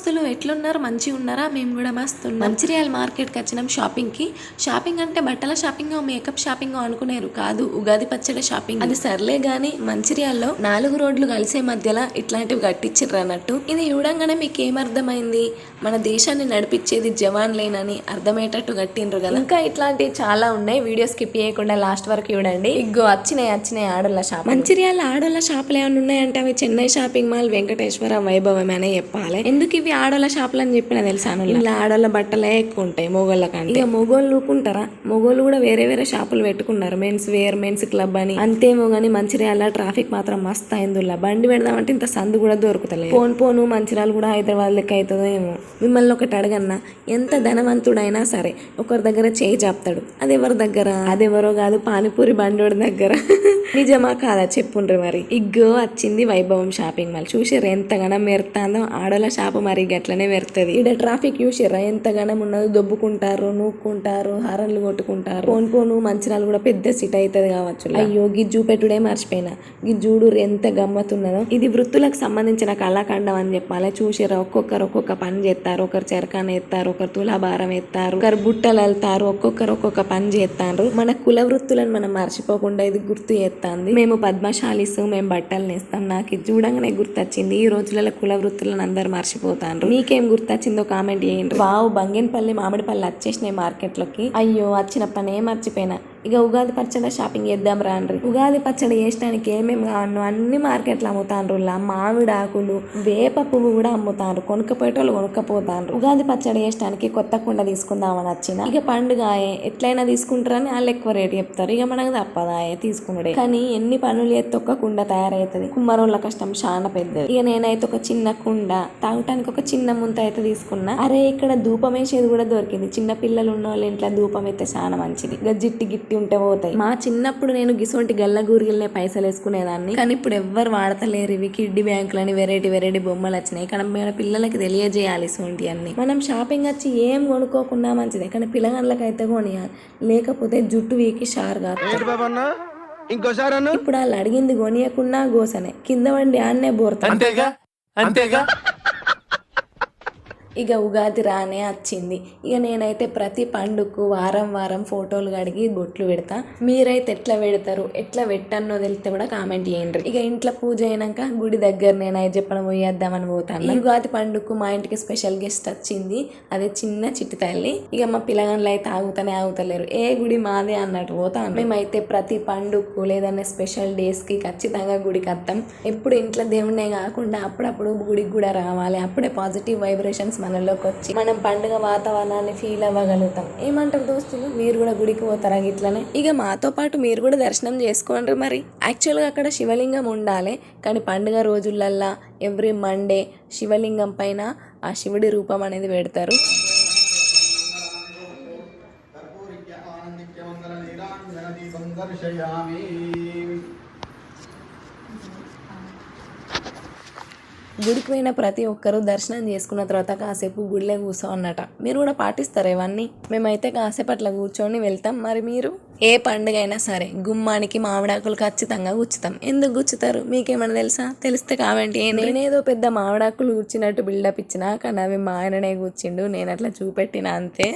దోస్తులు ఎట్లున్నారు? మంచి ఉన్నారా? మేము కూడా మస్తు మంచిర్యాల మార్కెట్కి వచ్చినాం షాపింగ్కి. షాపింగ్ అంటే బట్టల షాపింగ్ మేకప్ షాపింగ్ అనుకునేరు కాదు. ఉగాది పచ్చడి షాపింగ్. అది సర్లే గానీ మంచిర్యాల్లో నాలుగు రోడ్లు కలిసే మధ్యలో ఇట్లాంటివి కట్టించిర్రు అన్నట్టు. ఇది చూడంగానే మీకు ఏమర్థమైంది మన దేశాన్ని నడిపించేది జవాన్లేనని అర్థమయ్యేటట్టు కట్టిండ్రు కదా. ఇంకా ఇట్లాంటివి చాలా ఉన్నాయి. వీడియో స్కిప్ చేయకుండా లాస్ట్ వరకు చూడండి. ఇగ్గో వచ్చినాయి వచ్చినాయి ఆడోళ్ళ షాప్ మంచిర్యాల ఆడోళ్ళ షాపులు ఏమైనా ఉన్నాయంటే అవి చెన్నై షాపింగ్ మాల్ వెంకటేశ్వర వైభవం అనే చెప్పాలి. ఎందుకు ఇవి ఆడోళ్ళ షాపులు అని చెప్పిన తెలుసా ఇలా ఆడోళ్ళ బట్టలే ఎక్కువ ఉంటాయి మొగోళ్ళ కంటే. ఇక మొగోళ్ళు ఊకుంటారా మొగోళ్ళు కూడా వేరే వేరే షాపులు పెట్టుకున్నారు మెన్స్ వేర్ మెన్స్ క్లబ్ అని. అంతేమో గానీ మంచిర్యాల ట్రాఫిక్ మాత్రం మస్తు అయిందిలా బండి పెడదామంటే ఇంత సందు కూడా దొరుకుతలేదు. పోను పోను మంచిర్యాల కూడా హైదరాబాద్ లెక్క అవుతుందో ఏమో. మిమ్మల్ని ఒకటి అడగన్నా ఎంత ధనవంతుడైనా సరే ఒకరి దగ్గర చేయి చాపుతాడు. అది ఎవరి దగ్గర? అదెవరో కాదు పానీపూరి బండోడి దగ్గర. నిజమా కాదా చెప్పుండ్రి మరి? ఇగ్గో వచ్చింది వైభవం షాపింగ్ మాల్. చూసిర్రా ఎంతగానం మెరుతాందో ఆడోళ్ళ షాపు మరి. గట్లనే మెరుతుంది ఇక్కడ ట్రాఫిక్ చూసిర్రా? ఎంతగానం ఉన్నదో దొబ్బుకుంటారు నూక్కుంటారు హారన్లు కొట్టుకుంటారు. పోను పోను మంచిరాలు కూడా పెద్ద సిట్ అవుతుంది కావచ్చు అయ్యో గిజ్జు పెట్టుడే మర్చిపోయినా. గిజ్జుడు ఎంత గమ్మతున్నదో ఇది వృత్తులకు సంబంధించిన కళాఖండం అని చెప్పాలి. చూసిర్రా? ఒక్కొక్కరు ఒక్కొక్క పని చేస్తారు ఒకరు చెరకాన ఎత్తారు ఒకరు తులాభారం ఎత్తారు ఒకరు బుట్టలు వెళ్తారు ఒక్కొక్కరు ఒక్కొక్క పని చేస్తారు మన కుల వృత్తులను మనం మర్చిపోకుండా ఇది గుర్తు చేస్తాంది మేము పద్మశాలిస్తూ మేము బట్టలు నేస్తాం. నాకు ఇది చూడంగానే గుర్తొచ్చింది. ఈ రోజులలో కుల వృత్తులను అందరు మర్చిపోతారు. మీకేం గుర్తొచ్చిందో కామెంట్ చేయండి. వావ్ బంగెనపల్లి మామిడిపల్లి వచ్చేసినాయి మార్కెట్లోకి. అయ్యో వచ్చిన పనే మర్చిపోయినా. ఇక ఉగాది పచ్చడి షాపింగ్ చేద్దాం రాండ్రి ఉగాది పచ్చడి చేసడానికి ఏమేమి కావాలో అన్ని మార్కెట్లు అమ్ముతాండ్రు మామిడి ఆకులు వేప పువ్వు కూడా అమ్ముతాండ్రు కొనుక్కపోయేటోళ్ళు కొనుక్కపోతాండ్రు ఉగాది పచ్చడి చేసడానికి కొత్త కుండ తీసుకుందామని వచ్చిన. ఇక పండుగ ఎట్లయినా తీసుకుంటారని వాళ్ళు ఎక్కువ రేటు చెప్తారు. ఇక మనకు తప్పదాయే తీసుకున్నాడే కానీ ఎన్ని పనులు ఎత్తి ఒక కుండ తయారవుతుంది. కుమ్మరోళ్ళ కష్టం చాలా పెద్దది. ఇక నేనైతే ఒక చిన్న కుండ తాగటానికి ఒక చిన్న ముంత అయితే తీసుకున్నా. అరే ఇక్కడ ధూపం వేసేది కూడా దొరికింది. చిన్న పిల్లలు ఉన్న వాళ్ళ ఇంట్లో ధూపం అయితే చాలా మంచిది. గజ్జిట్టి గిట్టి గిట్టి ఉంటే పోతాయి. మా చిన్నప్పుడు నేను గిసొంటి గల్ల గూరిగిల్నే పైసలు వేసుకునేదాన్ని కానీ ఇప్పుడు ఎవ్వరు వాడతలేరు ఇవి కిడ్డీ బ్యాంకులని వెరైటీ వెరైటీ బొమ్మలు వచ్చినాయి. కానీ మన పిల్లలకి తెలియజేయాలి ఇసొంటి అన్ని. మనం షాపింగ్ వచ్చి ఏం కొనుక్కోకుండా మంచిదే. కానీ పిల్లగాళ్ళకి అయితే కొనియాలి లేకపోతే జుట్టు వీకి షార్ కాదు. అన్న? ఇంకోసారి అన్న? ఇప్పుడు వాళ్ళు అడిగింది కొనియకున్నా గోసనే. కింద వండి ఆన్నే బోర్తాను అంతేగా? అంతేగా? ఇక ఉగాది రానే వచ్చింది ఇక నేనైతే ప్రతి పండుగకు వారం వారం ఫోటోలు కడిగి బొట్లు పెడతా. మీరైతే ఎట్లా పెడతారు? ఎట్లా పెట్టన్నో తెలిస్తే కూడా కామెంట్ చేయండి. ఇక ఇంట్లో పూజ అయినాక గుడి దగ్గర నేను అయి చెప్పడం పోయేద్దామని పోతాను. ఈ ఉగాది పండుగకు మా ఇంటికి స్పెషల్ గెస్ట్ వచ్చింది. అదే చిన్న చిట్టి తల్లి. ఇక మా పిల్లగాళ్ళు అయితే ఆగుతానే ఆగుతలేరు. ఏ గుడి మాదే అన్నట్టు పోతాను మేమైతే ప్రతి పండుగకు లేదన్నా స్పెషల్ డేస్కి ఖచ్చితంగా గుడికి వస్తాం ఎప్పుడు ఇంట్లో దేవుడినే కాకుండా అప్పుడప్పుడు గుడికి కూడా రావాలి. అప్పుడే పాజిటివ్ వైబ్రేషన్స్ మనలోకి వచ్చి మనం పండుగ వాతావరణాన్ని ఫీల్ అవ్వగలుగుతాం. ఏమంటారు దోస్తులు? మీరు కూడా గుడికి పోతారా ఇట్లనే ఇక మాతో పాటు మీరు కూడా దర్శనం చేసుకోండి మరి. యాక్చువల్గా అక్కడ శివలింగం ఉండాలి కానీ పండుగ రోజులల్లా ఎవ్రీ మండే శివలింగం పైన ఆ శివుడి రూపం అనేది పెడతారు. గుడికి పోయిన ప్రతి ఒక్కరూ దర్శనం చేసుకున్న తర్వాత కాసేపు గుడిలో కూర్చో అన్నట మీరు కూడా పాటిస్తారు ఇవన్నీ? మేమైతే కాసేపు అట్లా కూర్చొని వెళ్తాం. మరి మీరు? ఏ పండుగ అయినా సరే గుమ్మానికి మామిడాకులు ఖచ్చితంగా గుచ్చుతాం. ఎందుకు గుచ్చుతారు? మీకేమైనా తెలుసా? తెలిస్తే కామెంట్ చేయండి. నేనేదో పెద్ద మామిడాకులు గుచ్చినట్టు బిల్డప్ ఇచ్చినా కానీ అవి మా ఆయననే కూర్చిండు నేను అట్లా చూపెట్టిన అంతే.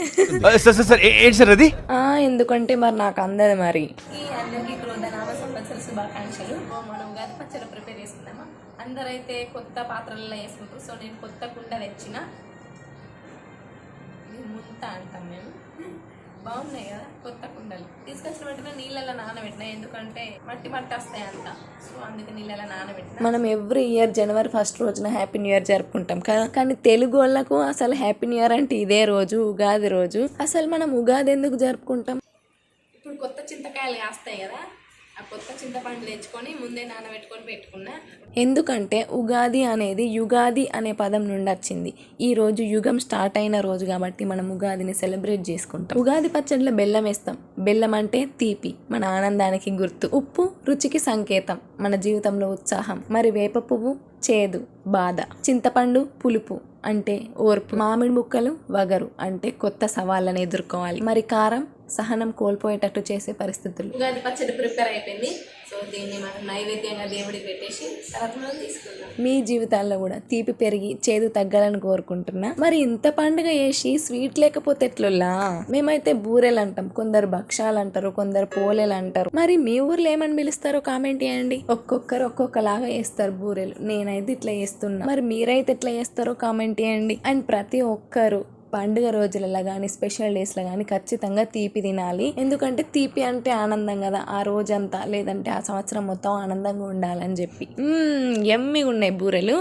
ఎందుకంటే మరి నాకు అందదు మరి. ఈ అందరికీ క్రోధనామ సంవత్సర శుభాకాంక్షలు మనం ఉగాది పచ్చడి ప్రిపేర్ చేసుకుందామా అందరైతే కొత్త పాత్రలలో వేసుకుంటారు. సో నేను కొత్త కుండ తెచ్చిన. ఇది ముంత అంటాం మేము. బాగున్నాయి కదా కొత్త కుండలు. తీసుకొచ్చిన వెంటనే నీళ్ళలో నానబెట్టిన ఎందుకంటే మట్టి మట్టి వస్తాయి అంత సో అందుకే నీళ్ళలో నానబెట్టిన. మనం ఎవ్రీ ఇయర్ జనవరి ఫస్ట్ రోజున హ్యాపీ న్యూ ఇయర్ జరుపుకుంటాం కదా. కానీ తెలుగు వాళ్ళకు అసలు హ్యాపీ న్యూ ఇయర్ అంటే ఇదే రోజు ఉగాది రోజు. అసలు మనం ఉగాది ఎందుకు జరుపుకుంటాం? ఇప్పుడు కొత్త చింతకాయలు కాస్తాయి కదా. ఆ కొత్త చింతపండు తెచ్చుకొని ముందే నానబెట్టుకొని పెట్టుకున్నా. ఎందుకంటే ఉగాది అనేది యుగాది అనే పదం నుండి వచ్చింది. ఈ రోజు యుగం స్టార్ట్ అయిన రోజు కాబట్టి మనం ఉగాదిని సెలబ్రేట్ చేసుకుంటాం. ఉగాది పచ్చడిలో బెల్లం వేస్తాం. బెల్లం అంటే తీపి. మన ఆనందానికి గుర్తు. ఉప్పు రుచికి సంకేతం. మన జీవితంలో ఉత్సాహం. మరి వేప పువ్వు? చేదు బాధ. చింతపండు పులుపు అంటే ఓర్పు. మామిడి ముక్కలు వగరు అంటే కొత్త సవాళ్ళని ఎదుర్కోవాలి. మరి కారం సహనం కోల్పోయేటట్టు చేసే పరిస్థితులు. ఉగాది పచ్చడి ప్రిపేర్ అయిపోయింది. సో దీన్ని మనం నైవేద్యంగా దేవుడికి పెట్టేసి తీసుకుందాం. మీ జీవితాల్లో కూడా తీపి పెరిగి చేదు తగ్గాలని కోరుకుంటున్నా. మరి ఇంత పండుగ చేసి స్వీట్ లేకపోతే ఎట్లుల్లా మేమైతే బూరెలు అంటాం. కొందరు భక్షాలు అంటారు కొందరు పోలేలు అంటారు. మరి మీ ఊర్లో ఏమని పిలుస్తారో కామెంట్ చేయండి. ఒక్కొక్కరు ఒక్కొక్కలాగా చేస్తారు బూరెలు. నేనైతే ఇట్లా చేస్తున్నా. మరి మీరైతే ఎట్లా చేస్తారో కామెంట్ చేయండి. అండ్ ప్రతి ఒక్కరు పండుగ రోజులలో కానీ స్పెషల్ డేస్లో కానీ ఖచ్చితంగా తీపి తినాలి. ఎందుకంటే తీపి అంటే ఆనందం కదా. ఆ రోజంతా లేదంటే ఆ సంవత్సరం మొత్తం ఆనందంగా ఉండాలని చెప్పి. ఎమ్మిగా ఉన్నాయి బూరెలు.